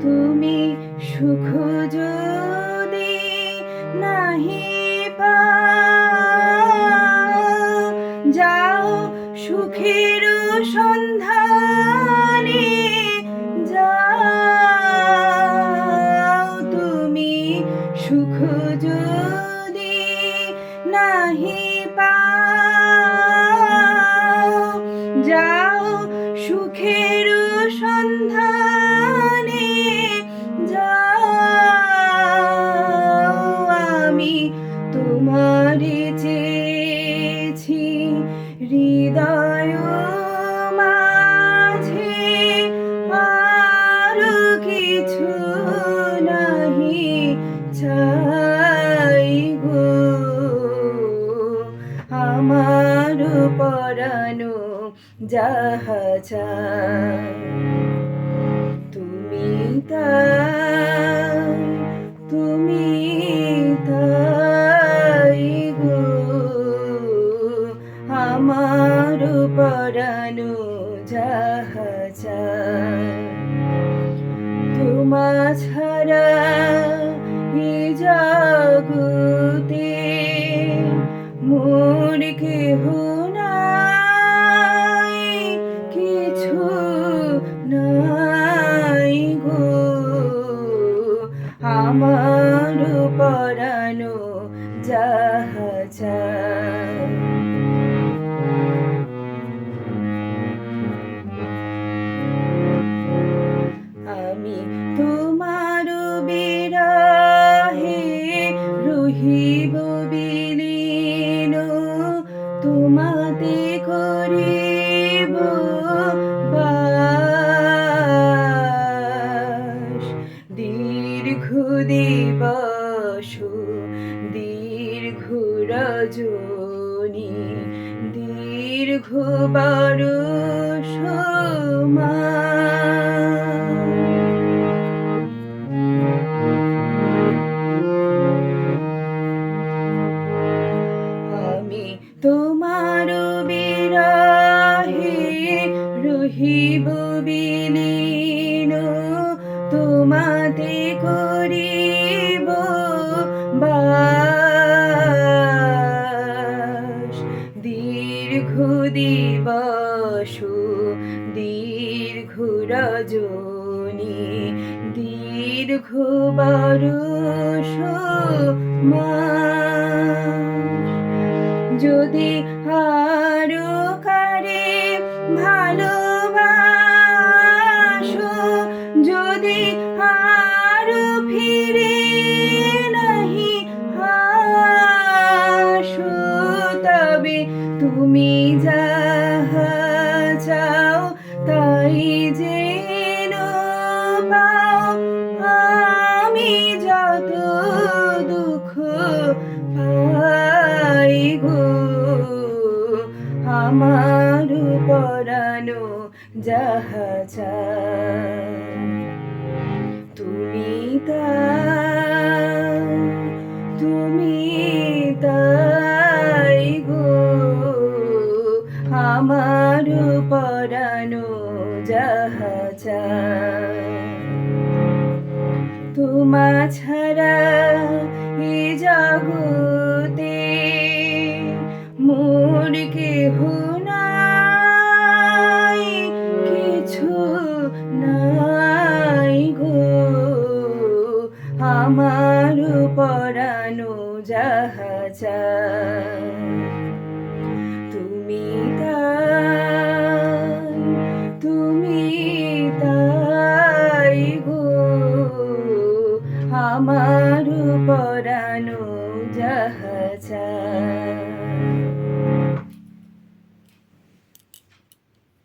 তুমি সুখ যদি নাহি নাহি পাও আমার পরানো যাহা তুমি তাই কেহ নাই কিছু গো। আমার পরানো যাহা তোমাতে করিব দীর্ঘ দিবস দীর্ঘ রজনী দীর্ঘ বরষ আমি দীর্ঘ বরষ যদি আরও কারে ভালোবাসো যদি আরও ফিরে নাহি আসো তবে তুমি আমার পরানো তুমি তাই তুমি তাই গো আমার পরানো যাহা তোমা ছাড়া যাহা তুমি তাই তুমি তাই গো